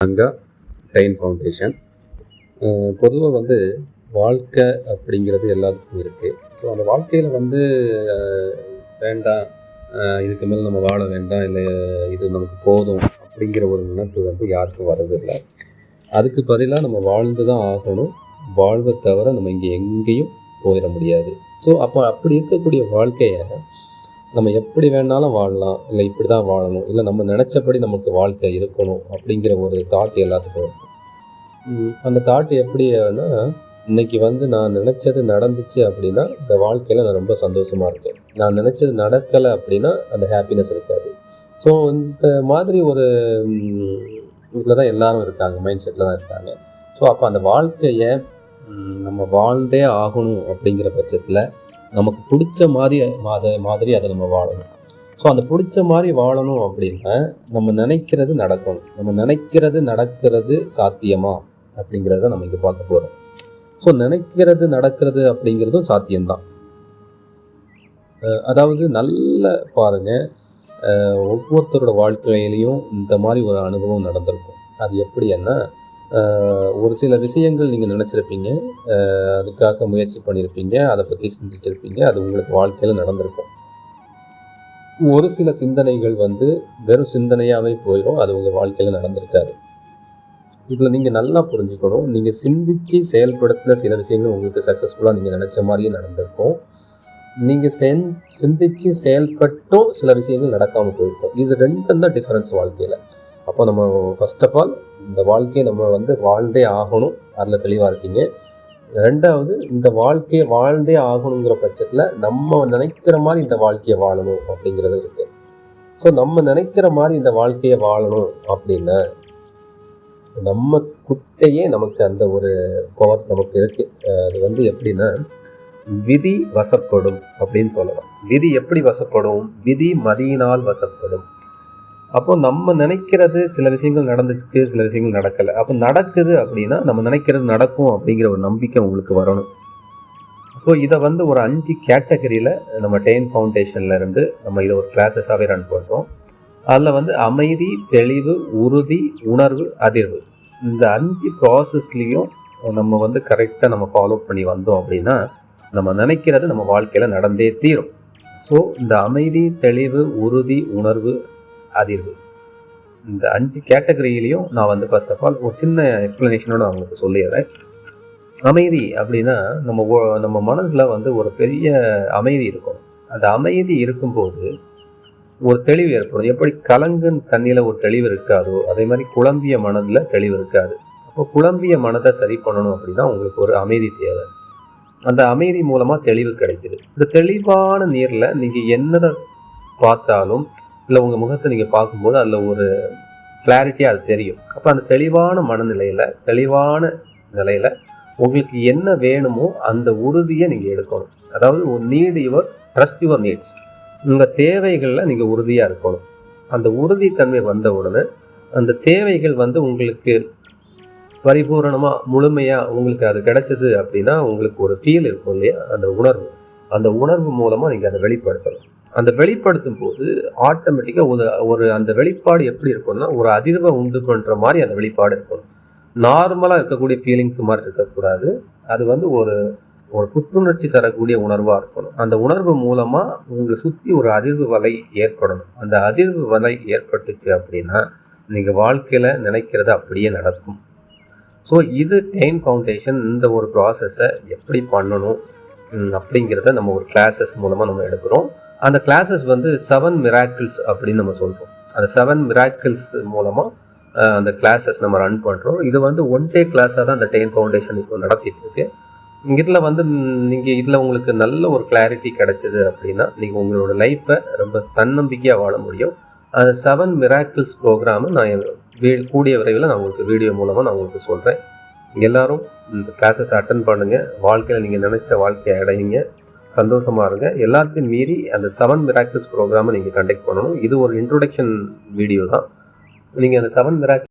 Anga டெயின் foundation பொதுவாக வந்து வாழ்க்கை அப்படிங்கிறது எல்லாத்துக்கும் இருக்குது ஸோ அந்த வாழ்க்கையில் வந்து வேண்டாம் இதுக்கு மேலே நம்ம வாழ வேண்டாம் இல்லை இது நமக்கு போதும் அப்படிங்கிற ஒரு நினைப்பு வந்து யாருக்கும் வரதில்லை அதுக்கு பதிலாக நம்ம வாழ்ந்து தான் ஆகணும். வாழ்வை தவிர நம்ம இங்கே எங்கேயும் போயிட முடியாது. ஸோ அப்போ அப்படி இருக்கக்கூடிய வாழ்க்கையை நம்ம எப்படி வேணாலும் வாழலாம் இல்லை இப்படி தான் வாழணும் இல்லை நம்ம நினச்சபடி நமக்கு வாழ்க்கை இருக்கணும் அப்படிங்கிற ஒரு தாட் எல்லாத்துக்கும் இருக்கும். அந்த தாட் எப்படின்னா இன்னைக்கு வந்து நான் நினச்சது நடந்துச்சு அப்படின்னா இந்த வாழ்க்கையில் நான் ரொம்ப சந்தோஷமாக இருக்கேன். நான் நினச்சது நடக்கலை அப்படின்னா அந்த ஹாப்பினஸ் இருக்காது. ஸோ இந்த மாதிரி ஒரு இதில் தான் எல்லாரும் இருக்காங்க மைண்ட் செட்டில் தான் இருக்காங்க. ஸோ அப்போ அந்த வாழ்க்கையை நம்ம வாழ்ந்தே ஆகணும் அப்படிங்கிற பட்சத்தில் நமக்கு பிடிச்ச மாதிரி மாத மாதிரி அதை நம்ம வாழணும். ஸோ அந்த பிடிச்ச மாதிரி வாழணும் அப்படின்னா நம்ம நினைக்கிறது நடக்கணும். நம்ம நினைக்கிறது நடக்கிறது சாத்தியமா அப்படிங்கிறத நம்ம இங்கே பார்க்க போகிறோம் ஸோ நினைக்கிறது நடக்கிறது அப்படிங்கிறதும் சாத்தியம்தான். அதாவது நல்ல பாருங்கள் ஒவ்வொருத்தரோட வாழ்க்கையிலையும் இந்த மாதிரி ஒரு அனுபவம் நடந்திருக்கும். அது எப்படின்னா என்ன ஒரு சில விஷயங்கள் நீங்கள் நினச்சிருப்பீங்க. அதுக்காக முயற்சி பண்ணியிருப்பீங்க அதை பற்றி சிந்திச்சிருப்பீங்க. அது உங்களுக்கு வாழ்க்கையில் நடந்திருக்கும். ஒரு சில சிந்தனைகள் வந்து வெறும் சிந்தனையாகவே போயிடும். அது உங்கள் வாழ்க்கையில் நடந்திருக்காது. இதில் நீங்கள் நல்லா புரிஞ்சுக்கணும். நீங்கள் சிந்தித்து செயல்படுத்தின சில விஷயங்கள் உங்களுக்கு சக்ஸஸ்ஃபுல்லாக நீங்கள் நினச்ச மாதிரியே நடந்திருக்கும். நீங்கள் சென் சிந்திச்சு செயல்பட்டும் சில விஷயங்கள் நடக்காமல் போயிருக்கும். இது ரெண்டும் தான் டிஃப்ரென்ஸ் வாழ்க்கையில். அப்போ நம்ம ஃபர்ஸ்ட் ஆஃப் ஆல் இந்த வாழ்க்கையை நம்ம வந்து வாழ்ந்தே ஆகணும். அதில் தெளிவாக இருக்கீங்க. ரெண்டாவது இந்த வாழ்க்கையை வாழ்ந்தே ஆகணுங்கிற பட்சத்தில் நம்ம நினைக்கிற மாதிரி இந்த வாழ்க்கையை வாழணும் அப்படிங்கிறது இருக்கு. ஸோ நம்ம நினைக்கிற மாதிரி இந்த வாழ்க்கையை வாழணும் அப்படின்னா நம்ம குட்டையே நமக்கு அந்த ஒரு பவர் நமக்கு இருக்கு. அது வந்து எப்படின்னா விதி வசப்படும் அப்படின்னு சொல்லலாம். விதி எப்படி வசப்படும்? விதி மதியினால் வசப்படும். அப்போ நம்ம நினைக்கிறது சில விஷயங்கள் நடந்துச்சு சில விஷயங்கள் நடக்கலை. அப்போ நடக்குது அப்படின்னா நம்ம நினைக்கிறது நடக்கும் அப்படிங்கிற ஒரு நம்பிக்கை உங்களுக்கு வரணும். ஸோ இதை வந்து ஒரு அஞ்சு கேட்டகரியில் நம்ம டெயின் ஃபவுண்டேஷன்ல இருந்து நம்ம இதை ஒரு கிளாஸஸாகவே ரன் பண்ணுறோம் அதில் வந்து அமைதி தெளிவு உறுதி உணர்வு அதிர்வு. இந்த அஞ்சு ப்ராசஸ்லேயும் நம்ம வந்து கரெக்டாக நம்ம ஃபாலோ பண்ணி வந்தோம் அப்படின்னா நம்ம நினைக்கிறது நம்ம வாழ்க்கையில் நடந்தே தீரும். ஸோ இந்த அமைதி தெளிவு உறுதி உணர்வு அதிர்வு இந்த அஞ்சு கேட்டகரியிலையும் நான் வந்து ஃபர்ஸ்ட் ஆஃப் ஆல் ஒரு சின்ன எக்ஸ்ப்ளனேஷனோட நான் உங்களுக்கு சொல்லிடுறேன். அமைதி அப்படின்னா நம்ம நம்ம மனதில் வந்து ஒரு பெரிய அமைதி இருக்கும். அந்த அமைதி இருக்கும்போது ஒரு தெளிவு ஏற்படும். எப்படி கலங்குன்னு தண்ணியில் ஒரு தெளிவு இருக்காதோ அதே மாதிரி குழம்பிய மனதில் தெளிவு இருக்காது. அப்போ குழம்பிய மனதை சரி பண்ணணும் அப்படின்னா உங்களுக்கு ஒரு அமைதி தேவை. அந்த அமைதி மூலமாக தெளிவு கிடைக்குது. இந்த தெளிவான நீரில் நீங்கள் என்னதை பார்த்தாலும் இல்லை உங்கள் முகத்தை நீங்கள் பார்க்கும்போது அதில் ஒரு கிளாரிட்டியாக அது தெரியும். அப்போ அந்த தெளிவான மனநிலையில் தெளிவான நிலையில் உங்களுக்கு என்ன வேணுமோ அந்த உறுதியை நீங்கள் எடுக்கணும். அதாவது ஒரு need your trust your needs உங்கள் தேவைகளில் நீங்கள் உறுதியாக இருக்கணும். அந்த உறுதித்தன்மை வந்த உடனே அந்த தேவைகள் வந்து உங்களுக்கு பரிபூரணமாக முழுமையாக உங்களுக்கு அது கிடைச்சது அப்படின்னா உங்களுக்கு ஒரு ஃபீல் இருக்கும் இல்லையா? அந்த உணர்வு. அந்த உணர்வு மூலமாக நீங்கள் அதை வெளிப்படுத்தணும். அந்த வெளிப்படுத்தும் போது ஆட்டோமேட்டிக்காக ஒரு ஒரு அந்த வெளிப்பாடு எப்படி இருக்கும்னா ஒரு அதிர்வை உண்டு பண்ணுற மாதிரி அந்த வெளிப்பாடு இருக்கணும் நார்மலாக இருக்கக்கூடிய ஃபீலிங்ஸ் மாதிரி இருக்கக்கூடாது. அது வந்து ஒரு ஒரு புத்துணர்ச்சி தரக்கூடிய உணர்வாக இருக்கணும். அந்த உணர்வு மூலமாக உங்களை சுற்றி ஒரு அதிர்வு வலை ஏற்படணும். அந்த அதிர்வு வலை ஏற்பட்டுச்சு அப்படின்னா நீங்கள் வாழ்க்கையில் நினைக்கிறது அப்படியே நடக்கும். ஸோ இது டெயின் ஃபவுண்டேஷன் இந்த ஒரு ப்ராசஸை எப்படி பண்ணணும் அப்படிங்கிறத நம்ம ஒரு கிளாஸஸ் மூலமாக நம்ம எடுக்கிறோம். அந்த கிளாஸஸ் வந்து செவன் மிராக்கிள்ஸ் அப்படின்னு நம்ம சொல்கிறோம் அந்த செவன் மிராக்கிள்ஸ் மூலமாக அந்த கிளாஸஸ் நம்ம ரன் பண்ணுறோம் இது வந்து ஒன் டே கிளாஸாக தான் அந்த டெயின் ஃபவுண்டேஷன் இப்போ நடத்திட்டு இருக்கு. இதில் வந்து நீங்கள் இதில் உங்களுக்கு நல்ல ஒரு கிளாரிட்டி கிடைச்சது அப்படின்னா நீங்கள் உங்களோட லைஃப்பை ரொம்ப தன்னம்பிக்கையாக வாழ முடியும். அந்த செவன் மிராக்கிள்ஸ் ப்ரோக்ராமை நான் வீ- கூடிய விரைவில் நான் உங்களுக்கு வீடியோ மூலமாக நான் உங்களுக்கு சொல்கிறேன் எல்லாரும் இந்த கிளாஸஸ் அட்டன் பண்ணுங்கள் வாழ்க்கையில் நீங்கள் நினச்ச வாழ்க்கையை அடையுங்க. சந்தோஷமாக இருங்க. எல்லாத்தையும் மீறி அந்த செவன் மிராக்கிள்ஸ் ப்ரோக்ராமை நீங்கள் கண்டக்ட் பண்ணணும். இது ஒரு இன்ட்ரொடக்ஷன் வீடியோ தான். நீங்கள் அந்த செவன் மிராக்கிள்